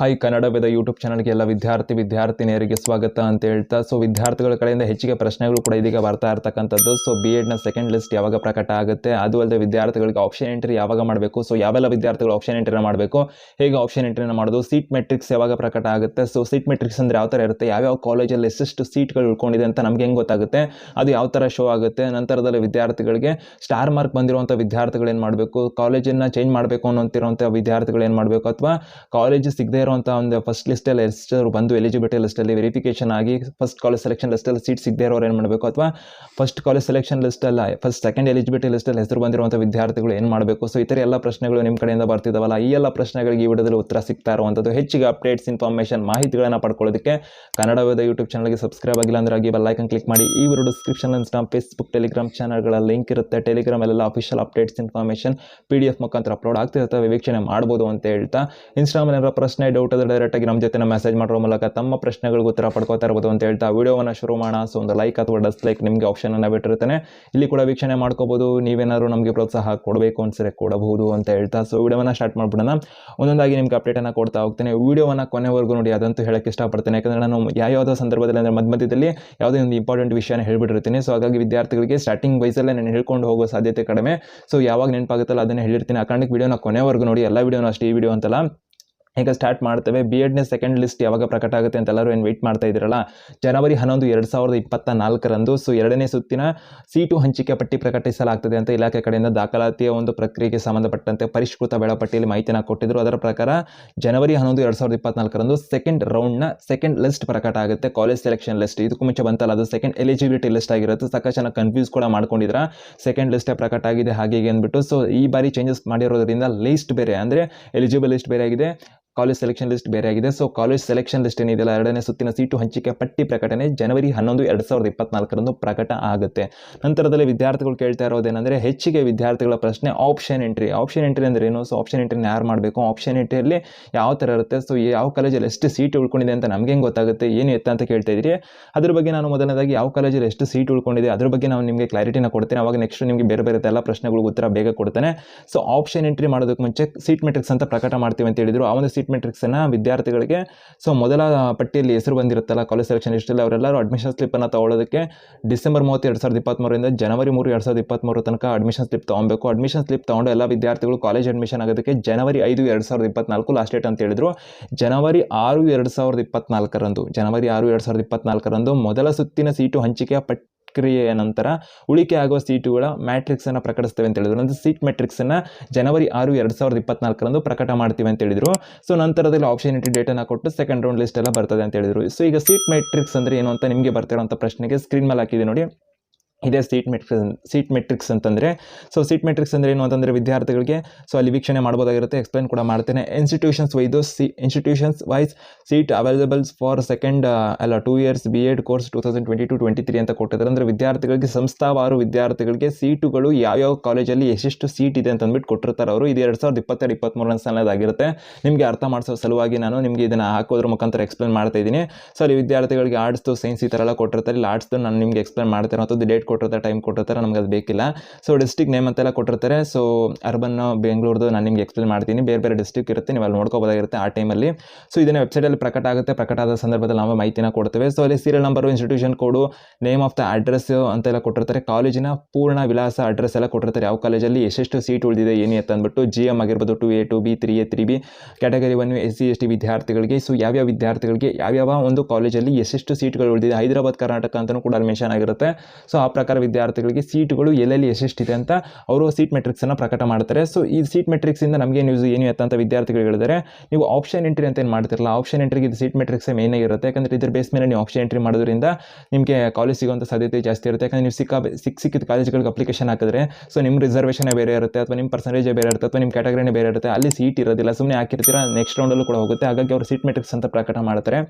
Hi Kannada Veda YouTube ಚಾನಲ್ಗೆ ಎಲ್ಲ ವಿದ್ಯಾರ್ಥಿ ವಿದ್ಯಾರ್ಥಿನಿಯರಿಗೆ ಸ್ವಾಗತ ಅಂತ ಹೇಳ್ತಾ ಸೊ ವಿದ್ಯಾರ್ಥಿಗಳ ಕಡೆಯಿಂದ ಹೆಚ್ಚಿಗೆ ಪ್ರಶ್ನೆಗಳು ಕೂಡ ಇದೀಗ ಬರ್ತಾ ಇರ್ತಕ್ಕಂಥದ್ದು. ಸೊ ಬಿ ಎಡ್ನ ಸೆಕೆಂಡ್ ಲಿಸ್ಟ್ ಯಾವಾಗ ಪ್ರಕಟ ಆಗುತ್ತೆ? ಅದು ಅಲ್ಲದೆ ವಿದ್ಯಾರ್ಥಿಗಳಿಗೆ ಆಪ್ಷನ್ ಎಂಟ್ರಿ ಯಾವಾಗ ಮಾಡಬೇಕು? ಸೊ ಯಾವೆಲ್ಲ ವಿದ್ಯಾರ್ಥಿಗಳು ಆಪ್ಷನ್ ಎಂಟ್ರಿನ ಮಾಡಬೇಕು? ಹೇಗೆ ಆಪ್ಷನ್ ಎಂಟ್ರಿನ ಮಾಡೋದು? ಸೀಟ್ ಮೆಟ್ರಿಕ್ಸ್ ಯಾವಾಗ ಪ್ರಕಟ ಆಗುತ್ತೆ? ಸೊ ಸೀಟ್ ಮೆಟ್ರಿಕ್ಸ್ ಅಂದರೆ ಯಾವ ಥರ ಇರುತ್ತೆ? ಯಾವ್ಯಾವ ಕಾಲೇಜಲ್ಲಿ ಎಷ್ಟೆಷ್ಟು ಸೀಟ್ಗಳು ಉಳ್ಕೊಂಡಿದೆ ಅಂತ ನಮಗೆ ಹೆಂಗೆ ಗೊತ್ತಾಗುತ್ತೆ? ಅದು ಯಾವ ಥರ ಶೋ ಆಗುತ್ತೆ? ನಂತರದಲ್ಲಿ ವಿದ್ಯಾರ್ಥಿಗಳಿಗೆ ಸ್ಟಾರ್ ಮಾರ್ಕ್ ಬಂದಿರುವಂಥ ವಿದ್ಯಾರ್ಥಿಗಳು ಏನು ಮಾಡಬೇಕು ಕಾಲೇಜನ್ನು ಚೇಂಜ್ ಮಾಡಬೇಕು ಅನ್ನೋಂತಿರುವಂಥ ವಿದ್ಯಾರ್ಥಿಗಳು ಏನು ಮಾಡಬೇಕು? ಅಥವಾ ಕಾಲೇಜ್ ಸಿಗದೇ ಇರುವಂಥ ಒಂದು ಫಸ್ಟ್ ಲಿಸ್ಟಲ್ಲಿ ಎಷ್ಟು ಬಂದು ಎಲಿಜಿಬಿಲಿಟಿ ಲಿಸ್ಟಲ್ಲಿ ವೆರಿಫಿಕೇಶನ್ ಆಗಿ ಫಸ್ಟ್ ಕಾಲೇಜ್ ಸೆಲೆಕ್ಷನ್ ಲಿಸ್ಟಲ್ಲಿ ಸೀಟ್ ಸಿಗದೆ ಇರೋರು ಏನು ಮಾಡಬೇಕು? ಅಥವಾ ಫಸ್ಟ್ ಕಾಲೇಜ್ ಸೆಲೆಕ್ಷನ್ ಲಿಸ್ಟಲ್ಲ ಫಸ್ಟ್ ಸೆಕೆಂಡ್ ಎಲಿಜಿಬಿಲಿಟಿ ಲಿಸ್ಟಲ್ಲಿ ಹೆಸರು ಬಂದಿರುವಂಥ ವಿದ್ಯಾರ್ಥಿಗಳು ಏನು ಮಾಡಬೇಕು? ಸೊ ಈ ಎಲ್ಲ ಪ್ರಶ್ನೆಗಳು ನಿಮ್ಮ ಕಡೆಯಿಂದ ಬರ್ತಿದ್ದಾವಲ್ಲ ಈ ಎಲ್ಲ ಪ್ರಶ್ನೆಗಳಿಗೆ ಈ ವಿಡಿಯೋದಲ್ಲಿ ಉತ್ತರ ಸಿಗ್ತಾ ಇರುವಂಥದ್ದು ಹೆಚ್ಚಿಗೆ ಅಪ್ಡೇಟ್ಸ್ ಇನ್ಫಾರ್ಮೇಷನ್ ಮಾಹಿತಿಗಳನ್ನು ಪಡ್ಕೊಳ್ಳೋದಕ್ಕೆ ಕನ್ನಡ ವೇದ ಯೂಟ್ಯೂಬ್ ಚಾನಲ್ಗೆ ಸಬ್ಸ್ಕ್ರೈಬ್ ಆಗಿಲ್ಲ ಅಂದ್ರೆ ಆಗಿ ಬೆಲ್ಲೈಕನ್ ಕ್ಲಿಕ್ ಮಾಡಿ. ಈ video description Instagram Facebook Telegram ಚಾನಲ್ಗಳ ಲಿಂಕ್ ಇರುತ್ತೆ. ಟೆಲಿಗ್ರಾಮಲ್ಲೆಲ್ಲ official updates information P D F ಮುಖಾಂತರ ಅಪ್ಲೋಡ್ ಆಗ್ತಿರ್ತವೆ ವೀಕ್ಷಣೆ ಮಾಡ್ಬೋದು ಅಂತ ಹೇಳ್ತಾ. ಇನ್ಸ್ಟಾಗ್ರಾಮ್ ಏನಾರ ಪ್ರಶ್ನೆ ಡೌಟ್ ಡೈರೆಕ್ಟ್ ಡೈರೆಕ್ಟಾಗಿ ನಮ್ಮ ಜೊತೆ ಮೆಸೇಜ್ ಮಾಡೋ ಮೂಲಕ ತಮ್ಮ ಪ್ರಶ್ನೆಗಳಿಗೆ ಉತ್ತರ ಪಡ್ಕೋತಾ ಇರ್ಬೋದು ಅಂತ ಹೇಳ್ತಾ ವಿಡಿಯೋವನ್ನು ಶುರು ಮಾಡೋಣ. ಸೊ ಒಂದು ಲೈಕ್ ಅಥವಾ ಡಿಸ್ಲೈಕ್ ನಿಮಗೆ ಆಪ್ಷನನ್ನು ಬಿಟ್ಟಿರ್ತಾನೆ ಇಲ್ಲಿ ಕೂಡ ವೀಕ್ಷಣೆ ಮಾಡ್ಕೋಬೋದು. ನೀವೇನಾದ್ರು ನಮಗೆ ಪ್ರೋತ್ಸಾಹ ಕೊಡಬೇಕು ಅನ್ಸರೆ ಕೊಡಬಹುದು ಅಂತ ಹೇಳ್ತಾ. ಸೊ ವಿಡಿಯೋವನ್ನು ಸ್ಟಾರ್ಟ್ ಮಾಡ್ಬಿಡೋಣ. ಒಂದೊಂದಾಗಿ ನಿಮ್ಗೆ ಅಪ್ಡೇಟನ್ನು ಕೊಡ್ತಾ ಹೋಗ್ತೇನೆ. ವಿಡಿಯೋವನ್ನು ಕೊನೆವರೆಗೂ ನೋಡಿ, ಅದಂತೂ ಹೇಳಕ್ಕೆ ಇಷ್ಟಪಡ್ತೇನೆ. ಯಾಕಂದರೆ ನಾನು ಯಾವ್ಯಾವುದೋ ಸಂದರ್ಭದಲ್ಲಿ ಅಂದರೆ ಮಧ್ಯ ಮಧ್ಯದಲ್ಲಿ ಯಾವುದೇ ಒಂದು ಇಂಪಾರ್ಟೆಂಟ್ ವಿಷಯನ ಹೇಳ್ಬಿಟ್ಟಿರ್ತೀನಿ. ಸೊ ಹಾಗಾಗಿ ವಿದ್ಯಾರ್ಥಿಗಳಿಗೆ ಸ್ಟಾರ್ಟಿಂಗ್ ವೈಸಲ್ಲೇ ನಾನು ಹೇಳ್ಕೊಂಡು ಹೋಗೋ ಸಾಧ್ಯತೆ ಕಡಿಮೆ. ಸೊ ಯಾವಾಗ ನೆನಪಾಗುತ್ತಲ್ಲ ಅದನ್ನೇ ಹೇಳಿರ್ತೀನಿ. ಆ ಕಾರಣಕ್ಕೆ ವಿಡಿಯೋನ ಕೊನೆವರೆಗೂ ನೋಡಿ. ಎಲ್ಲ ವಿಡಿಯೋನ ಅಷ್ಟೇ ಈ ವಿಡಿಯೋ ಅಂತಲ್ಲ. ಈಗ ಸ್ಟಾರ್ಟ್ ಮಾಡ್ತೇವೆ. ಬಿ ಎಡ್ನೇ ಸೆಕೆಂಡ್ ಲಿಸ್ಟ್ ಯಾವಾಗ ಪ್ರಕಟ ಆಗುತ್ತೆ ಅಂತ ಎಲ್ಲರೂ ಏನು ವೆಯ್ಟ್ ಮಾಡ್ತಾ ಇದ್ದೀರಲ್ಲ? ಜನವರಿ ಹನ್ನೊಂದು ಎರಡು ಸಾವಿರದ ಇಪ್ಪತ್ತ ನಾಲ್ಕರಂದು ಸೊ ಎರಡನೇ ಸುತ್ತಿನ ಸೀಟು ಹಂಚಿಕೆ ಪಟ್ಟಿ ಪ್ರಕಟಿಸಲಾಗ್ತದೆ ಅಂತ ಇಲಾಖೆ ಕಡೆಯಿಂದ ದಾಖಲಾತಿಯ ಒಂದು ಪ್ರಕ್ರಿಯೆಗೆ ಸಂಬಂಧಪಟ್ಟಂತೆ ಪರಿಷ್ಕೃತ ವೇಳಾಪಟ್ಟಿಯಲ್ಲಿ ಮಾಹಿತಿನ ಕೊಟ್ಟಿದ್ದರು ಅದರ ಪ್ರಕಾರ, ಜನವರಿ ಹನ್ನೊಂದು ಎರಡು ಸಾವಿರದ ಇಪ್ಪತ್ನಾಲ್ಕರಂದು ಸೆಕೆಂಡ್ ರೌಂಡ್ನ ಸೆಕೆಂಡ್ ಲಿಸ್ಟ್ ಪ್ರಕಟ ಆಗುತ್ತೆ. ಕಾಲೇಜ್ ಸೆಲೆಕ್ಷನ್ ಲಿಸ್ಟ್ ಇದಕ್ಕೂ ಮುಂಚೆ ಬಂತಲ್ಲ, ಅದು ಸೆಕೆಂಡ್ ಎಲಿಜಿಬಿಲಿಟಿ ಲಿಸ್ಟ್ ಆಗಿರುತ್ತೆ. ಸಾಕಷ್ಟು ಜನ ಕನ್ಫ್ಯೂಸ್ ಕೂಡ ಮಾಡ್ಕೊಂಡಿದ್ರ. ಸೆಕೆಂಡ್ ಲಿಸ್ಟೇ ಪ್ರಕಟ ಆಗಿದೆ ಹೀಗೆ ಅಂದ್ಬಿಟ್ಟು. ಸೊ ಈ ಬಾರಿ ಚೇಂಜಸ್ ಮಾಡಿರೋದ್ರಿಂದ ಲಿಸ್ಟ್ ಬೇರೆ, ಅಂದರೆ ಎಲಿಜಿಬಲ್ ಲಿಸ್ಟ್ ಬೇರೆ ಆಗಿದೆ. ಕಾಲೇಜ್ ಸೆಲೆಕ್ಷನ್ ಲಿಸ್ಟ್ ಬೇರೆ ಆಗಿದೆ. ಸೊ ಕಾಲೇಜ್ ಸೆಲೆಕ್ಷನ್ ಲಿಸ್ಟ್ ಏನಿದೆಯಲ್ಲ? ಎರಡನೇ ಸುತ್ತಿನ ಸೀಟು ಹಂಚಿಕೆ ಪಟ್ಟಿ ಪ್ರಕಟಣೆ ಜನವರಿ ಹನ್ನೊಂದು, ಎರಡು ಸಾವಿರದ ಇಪ್ಪತ್ನಾಲ್ಕರಂದು ಪ್ರಕಟ ಆಗುತ್ತೆ. ನಂತರದಲ್ಲಿ ವಿದ್ಯಾರ್ಥಿಗಳು ಕೇಳ್ತಾ ಇರೋದೇನೆಂದರೆ ಹೆಚ್ಚಿಗೆ ವಿದ್ಯಾರ್ಥಿಗಳ ಪ್ರಶ್ನೆ ಆಪ್ಷನ್ ಎಂಟ್ರಿ ಆಪ್ಷನ್ ಎಂಟ್ರಿ ಅಂದ್ರೆ ಏನು? ಸೊ ಆಪ್ಷನ್ ಎಂಟ್ರಿನ ಯಾರು ಮಾಡಬೇಕು? ಆಪ್ಷನ್ ಎಂಟ್ರಿಯಲ್ಲಿ ಯಾವ ಥರ ಇರುತ್ತೆ? ಸೊ ಯಾವ ಕಾಲೇಜಲ್ಲಿ ಎಷ್ಟು ಸೀಟ್ ಉಳ್ಕೊಂಡಿದೆ ಅಂತ ನಮಗೆ ಹೆಂಗೆ ಗೊತ್ತಾಗುತ್ತೆ? ಏನು ಎತ್ತ ಅಂತ ಕೇಳ್ತಾ ಇದ್ದೀರಿ. ಅದ್ರ ಬಗ್ಗೆ ನಾನು ಮೊದಲನೇದಾಗಿ ಯಾವ ಕಾಲೇಜಲ್ಲಿ ಎಷ್ಟು ಸೀಟ್ ಉಳ್ಕೊಂಡಿದೆ? ಅದ್ರ ಬಗ್ಗೆ ನಾನು ನಿಮಗೆ ಕ್ಲಾರಿಟಿನ ಕೊಡ್ತೇನೆ. ಅವಾಗ ನೆಕ್ಸ್ಟ್ ನಿಮಗೆ ಬೇರೆ ಬೇರೆ ಎಲ್ಲ ಪ್ರಶ್ನೆಗಳಿಗೆ ಉತ್ತರ ಬೇಗ ಕೊಡ್ತೇನೆ. ಸೊ ಆಪ್ಷನ್ ಎಂಟ್ರಿ ಮಾಡೋದಕ್ಕೆ ಮುಂಚೆ ಸೀಟ್ ಮೆಟ್ರಿಕ್ಸ್ ಅಂತ ಪ್ರಕಟ ಮಾಡ್ತೀವಿ ಅಂತ ಹೇಳಿದ್ರು. ಆ ಒಂದು ಸೀಟ್ ಮೆಟ್ರಿಕ್ಸನ್ನು ವಿದ್ಯಾರ್ಥಿಗಳಿಗೆ. ಸೊ ಮೊದಲ ಪಟ್ಟಿಯಲ್ಲಿ ಹೆಸರು ಬಂದಿರುತ್ತಲ್ಲ ಕಾಲೇಜ್ ಸೆಲೆಕ್ಷನ್ ಲಿಸ್ಟಲ್ಲಿ ಅವರೆಲ್ಲರೂ ಅಡ್ಮಿಷನ್ ಸ್ಲಿಪ್ಪನ್ನು ತೊಗೊಳ್ಳೋದಕ್ಕೆ ಡಿಸೆಂಬರ್ ಮೂವತ್ತು ಎರಡು ಸಾವಿರದ ಇಪ್ಪತ್ತ್ಮೂರರಿಂದ ಜನವರಿ ಮೂರು ಎರಡು ಸಾವಿರದ ಇಪ್ಪತ್ತ್ಮೂರು ತನಕ ಅಡ್ಮಿಷನ್ ಸ್ಲಿಪ್ ತೊಗೊಬೇಕು. ಅಡ್ಮಿಷನ್ ಸ್ಲಿಪ್ ತೊಗೊಂಡು ಎಲ್ಲ ವಿದ್ಯಾರ್ಥಿಗಳು ಕಾಲೇಜ್ ಅಡ್ಮಿಷನ್ ಆಗೋದಕ್ಕೆ ಜನವರಿ ಐದು ಎರಡು ಸಾವಿರದ ಇಪ್ಪತ್ನಾಲ್ಕು ಲಾಸ್ಟ್ ಡೇಟ್ ಅಂತ ಹೇಳಿದ್ರು. ಜನವರಿ ಆರು ಎರಡು ಸಾವಿರದ ಇಪ್ಪತ್ನಾಲ್ಕರಂದು, ಜನವರಿ ಆರು ಎರಡು ಸಾವಿರದ ಇಪ್ಪತ್ನಾಲ್ಕರಂದು ಮೊದಲ ಸುತ್ತಿನ ಸೀಟು ಹಂಚಿಕೆಯ ಪ್ರಕ್ರಿಯೆಯ ನಂತರ ಉಳಿಕೆ ಆಗುವ ಸೀಟುಗಳ ಮ್ಯಾಟ್ರಿಕ್ಸನ್ನು ಪ್ರಕಟಿಸ್ತೇವೆ ಅಂತ ಹೇಳಿದ್ರು. ಅಂದರೆ ಸೀಟ್ ಮ್ಯಾಟ್ರಿಕ್ಸನ್ನು ಜನವರಿ ಆರು ಎರಡು ಸಾವಿರದ ಇಪ್ಪತ್ನಾಲ್ಕರಂದು ಪ್ರಕಟ ಮಾಡ್ತೀವಿ ಅಂತ ಹೇಳಿದ್ರು. ಸೊ ನಂತರದಲ್ಲಿ ಆಪ್ಷನ್ ಎಂಟ್ರಿ ಡೇಟನ್ನು ಕೊಟ್ಟು ಸೆಕೆಂಡ್ ರೌಂಡ್ ಲಿಸ್ಟ್ ಎಲ್ಲ ಬರ್ತದೆ ಅಂತ ಹೇಳಿದ್ರು. ಸೊ ಈಗ ಸೀಟ್ ಮೆಟ್ರಿಕ್ಸ್ ಅಂದರೆ ಏನು ಅಂತ ನಿಮಗೆ ಬರ್ತಿರೋಂಥ ಪ್ರಶ್ನೆಗೆ ಸ್ಕ್ರೀನ್ ಮೇಲೆ ಹಾಕಿದೆ ನೋಡಿ. ಇದೇ ಸೀಟ್ ಮೆಟ್ರಿಕ್ಸ್ ಸೀಟ್ ಮೆಟ್ರಿಕ್ಸ್ ಅಂತಂದರೆ ಸೊ ಸೀಟ್ ಮೆಟ್ರಿಕ್ಸ್ ಅಂದರೆ ಏನು ಅಂತಂದರೆ ವಿದ್ಯಾರ್ಥಿಗಳಿಗೆ ಸೊ ಅಲ್ಲಿ ವೀಕ್ಷಣೆ ಮಾಡ್ಬೋದಾಗಿರುತ್ತೆ ಎಕ್ಸ್ಪ್ಲೈನ್ ಕೂಡ ಮಾಡ್ತೇನೆ. ಇನ್ಸ್ಟಿಟ್ಯೂಷನ್ಸ್ ವೈದು C institutions wise seat availables for second ಅಲ್ಲ two years B Ed course two thousand twenty to twenty three ಅಂತ ಕೊಟ್ಟಿದ್ದಾರೆ. ಅಂದರೆ ವಿದ್ಯಾರ್ಥಿಗಳಿಗೆ, ಸಂಸ್ಥಾವಾರು ವಿದ್ಯಾರ್ಥಿಗಳಿಗೆ ಸೀಟುಗಳು ಯಾವ್ಯಾವ ಕಾಲೇಜಲ್ಲಿ ಎಷ್ಟೆಷ್ಟು ಸೀಟ್ ಇದೆ ಅಂತ ಅಂದ್ಬಿಟ್ಟು ಕೊಟ್ಟಿರ್ತಾರೆ ಅವರು. ಇದು ಎರಡು ಸಾವಿರದ ಇಪ್ಪತ್ತೆರಡು ಇಪ್ಪತ್ತ್ಮೂರನೇ ಸಾಲದಾಗಿರುತ್ತೆ. ನಿಮಗೆ ಅರ್ಥ ಮಾಡಿಸೋ ಸಲುವಾಗಿ ನಾನು ನಿಮಗೆ ಇದನ್ನು ಹಾಕೋದ್ರ ಮುಖಾಂತರ ಎಕ್ಸ್ಪ್ಲೇನ್ ಮಾಡ್ತಾ ಇದ್ದೀನಿ. ಸೊ ಅಲ್ಲಿ ವಿದ್ಯಾರ್ಥಿಗಳಿಗೆ ಆರ್ಟ್ಸ್ದು ಸೈನ್ಸ್ ಈ ಥರ ಎಲ್ಲ ಕೊಟ್ಟಿರ್ತಾರೆ. ಇಲ್ಲಿ ಆರ್ಟ್ಸ್ದು ನಾನು ನಿಮಗೆ ಎಕ್ಸ್ಪ್ಲೇನ್ ಮತ್ತು ಡೇಟ್ ಕೊಟ್ಟಿರ್ತಾರೆ ಟೈಮ್ ಕೊಟ್ಟಿರ್ತಾರೆ, ನಮ್ಗೆ ಅದು ಬೇಕಿಲ್ಲ. ಸೊ ಡಿಸ್ಟಿಕ್ ನೇಮ್ ಅಂತೆಲ್ಲ ಕೊಟ್ಟಿರ್ತಾರೆ. ಸೊ ಅರ್ಬನ್ ಬೆಂಗಳೂರ್ದು ನಾನು ನಿಮ್ಗೆ ಎಕ್ಸ್ಪ್ಲೇನ್ ಮಾಡ್ತೀನಿ. ಬೇರೆ ಬೇರೆ ಡಿಸ್ಟಿಕ್ ಇರುತ್ತೆ, ನೀವು ಅಲ್ಲಿ ನೋಡ್ಕೋಬೋದಾಗಿರುತ್ತೆ ಆ ಟೈಮಲ್ಲಿ ಸೊ ಇದನ್ನು ವೆಬ್ಸೈಟಲ್ಲಿ ಪ್ರಕಟ ಆಗುತ್ತೆ. ಪ್ರಕಟ ಆದ ಸಂದರ್ಭದಲ್ಲಿ ನಾವು ಮಾಹಿತಿನ ಕೊಡ್ತೇವೆ. ಸೊ ಅಲ್ಲಿ serial number institution code name of the address ಅಂತೆಲ್ಲ ಕೊಟ್ಟಿರ್ತಾರೆ. ಕಾಲೇಜಿನ ಪೂರ್ಣ ವಿಳಾಸ ಅಡ್ರೆಸ್ ಎಲ್ಲ ಕೊಟ್ಟಿರ್ತಾರೆ. ಯಾವ ಕಾಲೇಜಲ್ಲಿ ಎಷ್ಟೆಷ್ಟು ಸೀಟ್ ಉಳಿದಿದೆ, ಏನು ಅಂತ ಅಂದ್ಬಿಟ್ಟು ಜಿ ಎಂ ಆಗಿರ್ಬೋದು two A two B three A three B category one S C S T ವಿದ್ಯಾರ್ಥಿಗಳಿಗೆ. ಸೊ ಯಾವ್ಯಾವ ವಿದ್ಯಾರ್ಥಿಗಳಿಗೆ, ಯಾವ್ಯಾವ ಒಂದು ಕಾಲೇಜಲ್ಲಿ ಎಷ್ಟೆಷ್ಟು ಸೀಟ್ಗಳು ಉಳಿದಿದೆ, ಹೈದರಾಬಾದ್, ಕರ್ನಾಟಕ ಅಂತಲೂ ಕೂಡ ಮೆನ್ಷನ್ ಆಗಿರುತ್ತೆ. ಸೊ ಆ ಪ್ರಕಾರ ವಿದ್ಯಾರ್ಥಿಗಳಿಗೆ ಸೀಟ್ಗಳು ಎಲ್ಲೆಲ್ಲಿ ಎಷ್ಟೆಷ್ಟಿದೆ ಅಂತ ಅವರು ಸೀಟ್ ಮೆಟ್ರಿಕ್ಸನ್ನು ಪ್ರಕಟ ಮಾಡ್ತಾರೆ. ಸೊ, ಈ ಸೀಟ್ ಮೆಟ್ರಿಕ್ಸಿಂದ ನಮಗೆ ನ್ಯೂಸ್ ಏನು ಅಂತ ವಿದ್ಯಾರ್ಥಿಗಳು ಹೇಳಿದರೆ, ನೀವು ಆಪ್ಷನ್ ಎಂಟ್ರಿ ಅಂತ ಏನು ಮಾಡ್ತಿರಲ್ಲ ಆಪ್ಷನ್ ಎಂಟ್ರಿಗೆ ಇದು ಸೀಟ್ ಮೆಟ್ರಿಕ್ಸೇ ಮೇನ್ ಆಗಿರುತ್ತೆ ಯಾಕಂದರೆ ಇದ್ರ ಬೇಸ್ ಮೇಲೆ ನೀವು ಆಪ್ಷನ್ ಎಂಟ್ರಿ ಮಾಡೋದ್ರಿಂದ ನಿಮಗೆ ಕಾಲೇಜ್ ಸಿಗುವಂಥ ಸಾಧ್ಯತೆ ಜಾಸ್ತಿ ಇರುತ್ತೆ. ಯಾಕಂದರೆ ನೀವು ಸಿಕ್ಕ ಸಿಕ್ಕ ಸಿಕ್ಕಿದ ಕಾಲೇಜ್ಗಳಿಗೆ ಅಪ್ಲಿಕೇಶನ್ ಹಾಕಿದ್ರೆ, ಸೊ ನಿಮ್ಮ ರಿಸರ್ವೇಷನ್ ಬೇರೆ ಇರುತ್ತೆ ಅಥವಾ ನಿಮ್ಮ ಪರ್ಸೆಂಟೇಜ್ ಬೇರೆ ಇರುತ್ತೆ ಅಥವಾ ನಿಮ್ಮ ಕ್ಯಾಟಗರಿನೇ ಬೇರೆ ಇರುತ್ತೆ, ಅಲ್ಲಿ ಸೀಟ್ ಇರೋದಿಲ್ಲ ಸುಮ್ಮನೆ ಹಾಕಿರ್ತೀರಾ ನೆಕ್ಸ್ಟ್ ರೌಂಡಲ್ಲೂ ಕೂಡ ಹೋಗುತ್ತೆ. ಹಾಗಾಗಿ ಅವರು ಸೀಟ್ ಮೆಟ್ರಿಕ್ಸ್ ಅಂತ ಪ್ರಕಟ ಮಾಡ್ತಾರೆ.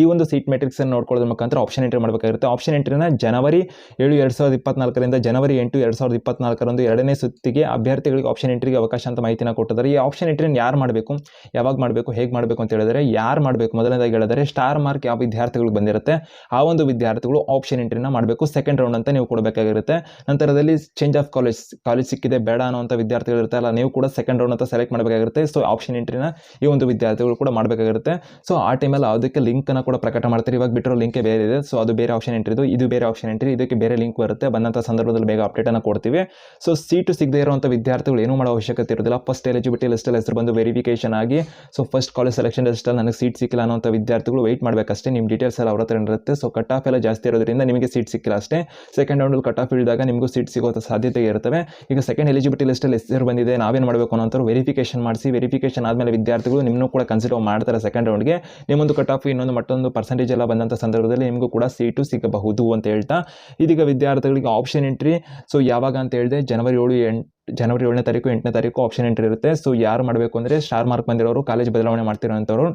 ಈ ಒಂದು ಸೀಟ್ ಮೆಟ್ರಿಕ್ಸನ್ನು ನೋಡ್ಕೊಳ್ಳೋದ್ರ ಮುಖಾಂತರ ಆಪ್ಷನ್ ಎಂಟ್ರಿ ಮಾಡಬೇಕಾಗಿರುತ್ತೆ. ಆಪ್ಷನ್ ಎಂಟ್ರಿನ ಜನವರಿ ಏಳು ಎರಡು ಸಾವಿರದ ಇಪ್ಪತ್ನಾಲ್ಕರಿಂದ ಜನವರಿ ಎಂಟು ಎರಡು ಸಾವಿರದ ಇಪ್ಪತ್ನಾಲ್ಕರಂದು ಎರಡನೇ ಸುತ್ತಿಗೆ ಅಭ್ಯರ್ಥಿಗಳಿಗೆ ಆಪ್ಷನ್ ಎಂಟ್ರಿಗೆ ಅವಕಾಶ ಅಂತ ಮಾಹಿತಿನ ಕೊಟ್ಟಿದ್ದಾರೆ. ಈ ಆಪ್ಷನ್ ಎಂಟ್ರಿನ ಯಾರು ಮಾಡಬೇಕು? ಯಾವಾಗ ಮಾಡಬೇಕು? ಹೇಗೆ ಮಾಡಬೇಕು ಅಂತ ಹೇಳಿದರೆ ಯಾರು ಮಾಡಬೇಕು? ಮೊದಲನೇದಾಗಿ ಹೇಳಿದರೆ ಸ್ಟಾರ್ ಮಾರ್ಕ್ ಯಾವ ವಿದ್ಯಾರ್ಥಿಗಳಿಗೆ ಬಂದಿರುತ್ತೆ? ಆ ಒಂದು ವಿದ್ಯಾರ್ಥಿಗಳು ಆಪ್ಷನ್ ಎಂಟ್ರಿನ ಮಾಡಬೇಕು. ಸೆಕೆಂಡ್ ರೌಂಡ್ ಅಂತ ನೀವು ಕೊಡಬೇಕಾಗಿರುತ್ತೆ. ನಂತರದಲ್ಲಿ ಚೇಂಜ್ ಆಫ್ ಕಾಲೇಜ್ ಕಾಲೇಜ್ ಸಿಕ್ಕಿದೆ, ಬೇಡ ಅನ್ನೋಂಥ ವಿದ್ಯಾರ್ಥಿಗಳು ಇರ್ತಲ್ಲ ನೀವು ಕೂಡ ಸೆಕೆಂಡ್ ರೌಂಡ್ ಅಂತ ಸೆಲೆಕ್ಟ್ ಮಾಡಬೇಕಾಗಿರುತ್ತೆ. ಸೊ ಆಪ್ಷನ್ ಎಂಟ್ರಿನ ಈ ಒಂದು ವಿದ್ಯಾರ್ಥಿಗಳು ಕೂಡ ಮಾಡಬೇಕಾಗಿರುತ್ತೆ. ಸೊ ಆ ಟೈಮಲ್ಲಿ ಅದಕ್ಕೆ ಲಿಂಕನ್ನು ಕೂಡ ಪ್ರಕಟ ಮಾಡ್ತಾರೆ. ಇವಾಗ ಬಿಟ್ಟಿರೋ ಲಿಂಕೇ ಬೇರೆ ಇದೆ. ಸೊ ಅದು ಬೇರೆ ಆಪ್ಷನ್ ಎಂಟ್ರಿ ಇದು ಬೇರೆ ಆಪ್ಷನ್ ಎಂಟ್ರಿ ಇದಕ್ಕೆ ಬೇರೆ ಲಿಂಕ್ ಬರುತ್ತೆ. ಬಂದಂಥ ಸಂದರ್ಭದಲ್ಲಿ ಬೇಗ ಅಪ್ಡೇಟನ್ನು ಕೊಡ್ತೀವಿ. ಸೊ ಸೀಟು ಸಿಗದೇ ಇರುವಂಥ ವಿದ್ಯಾರ್ಥಿಗಳು ಏನೂ ಮಾಡೋ ಅವಶ್ಯಕತೆ ಇರೋದಿಲ್ಲ. ಫಸ್ಟ್ ಎಲಿಜಿಬಿಲಿಟಿ ಲಿಸ್ಟಲ್ಲಿ ಹೆಸರು ಬಂದು ವೆರಿಫಿಕೇಷನ್ ಆಗಿ ಸೊ ಫಸ್ಟ್ ಕಾಲೇಜ್ ಸೆಲೆಕ್ಷನ್ ಲಿಸ್ಟಲ್ಲಿ ನನಗೆ ಸೀಟ್ ಸಿಕ್ಕಿಲ್ಲ ಅನ್ನೋಂಥ ವಿದ್ಯಾರ್ಥಿಗಳು ವೆಯ್ಟ್ ಮಾಡಬೇಕಷ್ಟೇ. ನಿಮ್ಮ ಡೀಟೇಲ್ಸ್ ಎಲ್ಲ ಅವ್ರ ಹತ್ರ ಇರುತ್ತೆ. ಸೊ ಕಟ್ ಆಫ್ ಎಲ್ಲ ಜಾಸ್ತಿ ಇರೋದ್ರಿಂದ ನಿಮಗೆ ಸೀಟ್ ಸಿಕ್ಕಿಲ್ಲ ಅಷ್ಟೇ. ಸೆಕೆಂಡ್ ರೌಂಡಲ್ಲಿ ಕಟ್ ಆಫ್ ಇಳಿದಾಗ ನಿಮಗೂ ಸೀಟ್ ಸಿಗೋ ಸಾಧ್ಯತೆ ಇರ್ತವೆ. ಈಗ ಸೆಕೆಂಡ್ ಎಲಿಜಿಬಿಲಿಟಿ ಲಿಸ್ಟಲ್ಲಿ ಹೆಸರು ಬಂದಿದೆ. ನಾವೇನು ಮಾಡಬೇಕು ಅನ್ನೋಂಥವ್ರು ವೆರಿಫಿಕೇಷನ್ ಮಾಡಿಸಿ ವೆರಿಫಿಕೇಷನ್ ಆದಮೇಲೆ ವಿದ್ಯಾರ್ಥಿಗಳು ನಿಮ್ಮನ್ನು ಕೂಡ ಕನ್ಸಿಡರ್ ಮಾಡ್ತಾರೆ ಸೆಕೆಂಡ್ ರೌಂಡ್ಗೆ ನಿಮ್ಮೊಂದು ಕಟ್ ಆಫ್ ಇನ್ನೊಂದು ಮತ್ತೊಂದು ಪರ್ಸೆಂಟೇಜ್ ಎಲ್ಲ ಬಂದಂಥ ಸಂದರ್ಭದಲ್ಲಿ ನಿಮಗೂ ಕೂಡ ಸೀಟು ಸಿಗಬಹುದು ಅಂತ ಹೇಳ್ತಾ ಇದೀಗ ವಿದ್ಯಾರ್ಥಿಗಳಿಗೆ ಆಪ್ಷನ್ ಎಂಟ್ರಿ ಸೊ ಯಾವಾಗ ಅಂತ ಹೇಳಿದೆ ಜನವರಿ ಏಳು ಎಂಟು ಜನವರಿ ಏಳನೇ ತಾರೀಕು ಎಂಟನೇ ತಾರೀಕು ಆಪ್ಷನ್ ಎಂಟ್ರಿ ಇರುತ್ತೆ. ಸೊ ಯಾರು ಮಾಡಬೇಕು ಅಂದರೆ ಸ್ಟಾರ್ ಮಾರ್ಕ್ ಬಂದಿರೋರು ಕಾಲೇಜ್ ಬದಲಾವಣೆ ಮಾಡ್ತಿರೋಂಥವ್ರು.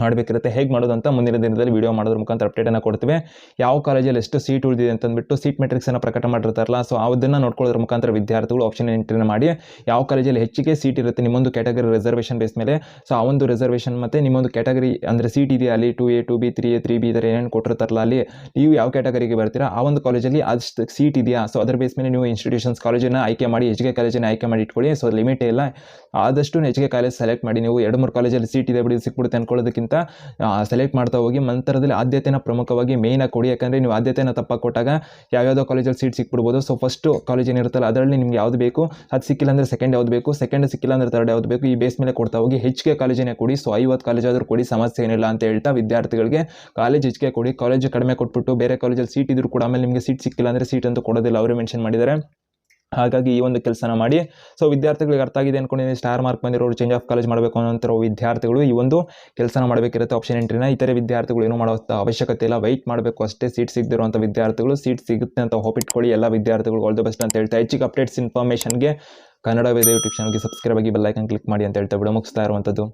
ಮಾಡಬೇಕಿರುತ್ತೆ. ಹೇಗೆ ಮಾಡೋದು ಅಂತ ಮುಂದಿನ ದಿನದಲ್ಲಿ ವಿಡಿಯೋ ಮಾಡೋದ್ರ ಮುಖಾಂತರ ಅಪ್ಡೇಟನ್ನು ಕೊಡ್ತೀವಿ. ಯಾವ ಕಾಲೇಜಲ್ಲಿ ಎಷ್ಟು ಸೀಟ್ ಉಳಿದಿದೆ ಅಂತಂದ್ಬಿಟ್ಟು ಸೀಟ್ ಮೆಟ್ರಿಕ್ಸನ್ನು ಪ್ರಕಟ ಮಾಡಿರ್ತಾರಲ್ಲ ಸೊ ಅದನ್ನು ನೋಡ್ಕೊಳ್ಳೋದ್ರ ಮುಖಾಂತರ ವಿದ್ಯಾರ್ಥಿಗಳು ಆಪ್ಷನ್ ಎಂಟ್ರಿನ ಮಾಡಿ. ಯಾವ ಕಾಲೇಜಲ್ಲಿ ಹೆಚ್ಚಿಗೆ ಸೀಟ್ ಇರುತ್ತೆ, ನಿಮ್ಮೊಂದು ಕ್ಯಾಟಗರಿ ರಿಸರ್ವೇಷನ್ ಬೇಸ್ ಮೇಲೆ ಸೊ ಆ ಒಂದು ರಿಸರ್ವೇಷನ್ ಮತ್ತು ನಿಮ್ಮೊಂದು ಕ್ಯಾಟಗರಿ ಅಂದರೆ ಸೀಟ್ ಇದೆಯಾ ಅಲ್ಲಿ? Two A two B three A three B ಇದರ ಏನೇನು ಕೊಟ್ಟಿರ್ತಾರಲ್ಲ ಅಲ್ಲಿ, ನೀವು ಯಾವ ಕ್ಯಾಟಗರಿಗೆ ಬರ್ತೀರಾ, ಆ ಒಂದು ಕಾಲೇಜಲ್ಲಿ ಅಷ್ಟು ಸೀಟ್ ಇದೆಯಾ? ಸೊ ಅದರ ಬೇಸ್ ಮೇಲೆ ನೀವು ಇನ್ಸ್ಟಿಟ್ಯೂಷನ್ಸ್ ಕಾಲೇಜನ್ನು ಆಯ್ಕೆ ಮಾಡಿ ಹೆಚ್ಚಿಗೆ ಕಾಲೇಜನ್ನು ಆಯ್ಕೆ ಮಾಡಿ ಇಟ್ಕೊಳ್ಳಿ. ಸೊ ಲಿಮಿಟ್ ಇಲ್ಲ. ಆದಷ್ಟು ಹೆಚ್ಚಿಗೆ ಕಾಲೇಜ್ ಸೆಲೆಕ್ಟ್ ಮಾಡಿ, ನೀವು ಎರಡು ಮೂರು ಕಾಲೇಜಲ್ಲಿ ಸೀಟ್ ಇದೆ ಬಿಡಿ, ಸಿಕ್ಬಿಡುತ್ತೆ ಅನ್ಕೊಳ್ಳೋದಕ್ಕಿಂತ ಸೆಲೆಕ್ಟ್ ಮಾಡ್ತಾ ಹೋಗಿ ನಂತರದಲ್ಲಿ ಆದ್ಯತೆನ ಪ್ರಮುಖವಾಗಿ ಮೇಯ್ನಾಗಿ ಕೊಡಿ. ಯಾಕಂದರೆ ನೀವು ಆದ್ಯತೆನ ತಪ್ಪಾಗಿ ಕೊಟ್ಟಾಗ ಯಾವ್ಯಾವುದೋ ಕಾಲೇಜಲ್ಲಿ ಸೀಟ್ ಸಿಕ್ಬಿಡ್ಬೋದು. ಸೊ ಫಸ್ಟು ಕಾಲೇಜ್ ಏನಿರುತ್ತಲ್ಲ ಅದರಲ್ಲಿ ನಿಮ್ಗೆ ಯಾವ್ದು ಬೇಕು? ಅದು ಸಿಕ್ಕಿಲ್ಲ ಅಂದರೆ ಸೆಕೆಂಡ್ ಯಾವ್ದು ಬೇಕು? ಸೆಕೆಂಡ್ ಸಿಕ್ಕಿಲ್ಲ ಅಂದರೆ ತರ್ಡ್ ಯಾವ್ದು ಬೇಕು? ಈ ಬೇಸ್ ಮೇಲೆ ಕೊಡ್ತಾ ಹೋಗಿ ಹೆಚ್ಚಿಗೆ ಕಾಲೇಜಿನೇ ಕೊಡಿ ಸೊ ಐವತ್ತು ಕಾಲೇಜ್ ಆದರೂ ಕೊಡಿ, ಸಮಸ್ಯೆ ಏನಿಲ್ಲ ಅಂತ ಹೇಳ್ತಾ ವಿದ್ಯಾರ್ಥಿಗಳಿಗೆ ಕಾಲೇಜ್ ಹೆಚ್ಚಿಗೆ ಕೊಡಿ. ಕಾಲೇಜ್ ಕಡಿಮೆ ಕೊಟ್ಬಿಟ್ಟು ಬೇರೆ ಕಾಲೇಜಲ್ಲಿ ಸೀಟ್ ಇದ್ರೂ ಕೂಡ ಆಮೇಲೆ ನಿಮಗೆ ಸೀಟ್ ಸಿಕ್ಕಿಲ್ಲ ಅಂದರೆ ಸೀಟ್ ಅಂತೂ ಕೊಡೋದಿಲ್ಲ. ಅವರು ಮೆನ್ಷನ್ ಮಾಡಿದ್ದಾರೆ. ಹಾಗಾಗಿ ಈ ಒಂದು ಕೆಲಸನ ಮಾಡಿ. ಸೊ ವಿದ್ಯಾರ್ಥಿಗಳಿಗೆ ಅರ್ಥ ಆಗಿದೆ ಅನ್ಕೊಂಡಿದ್ದೀನಿ ಸ್ಟಾರ್ ಮಾರ್ಕ್ ಬಂದಿರೋರು ಚೇಂಜ್ ಆಫ್ ಕಾಲೇಜ್ ಮಾಡಬೇಕು ಅನ್ನೋಂಥ ವಿದ್ಯಾರ್ಥಿಗಳು ಈ ಒಂದು ಕೆಲಸನ ಮಾಡಬೇಕಿರುತ್ತೆ ಆಪ್ಷನ್ ಎಂಟ್ರಿನ ಇತರೆ ವಿದ್ಯಾರ್ಥಿಗಳು ಏನು ಮಾಡೋ ಅವಶ್ಯಕತೆ ಇಲ್ಲ. ವೈಟ್ ಮಾಡಬೇಕು ಅಷ್ಟೇ ಸೀಟ್ ಸಿಗದಿರುವಂಥ ವಿದ್ಯಾರ್ಥಿಗಳು. ಸೀಟ್ ಸಿಗುತ್ತೆ ಅಂತ ಹೋಪ್ ಇಟ್ಕೊಳ್ಳಿ. ಎಲ್ಲ ವಿದ್ಯಾರ್ಥಿಗಳು ಆಲ್ ದ ಬೆಸ್ಟ್ ಅಂತ ಹೇಳ್ತಾ ಹೆಚ್ಚಿಗೆ ಅಪ್ಡೇಟ್ಸ್ ಇನ್ಫಾರ್ಮೇಷನ್ಗೆ ಕನ್ನಡ ವೇದ ಯೂಟ್ಯೂಬ್ ಚಾನಲ್ಗೆ ಸಬ್ಸ್ಕ್ರೈಬ್ ಆಗಿ ಬೆಲ್ಲೈಕನ್ ಕ್ಲಿಕ್ ಮಾಡಿ ಅಂತ ಹೇಳ್ತಾ ಬಿಡೋ. ಮುಗಿಸ್ತಾ ಇರುವಂಥದ್ದು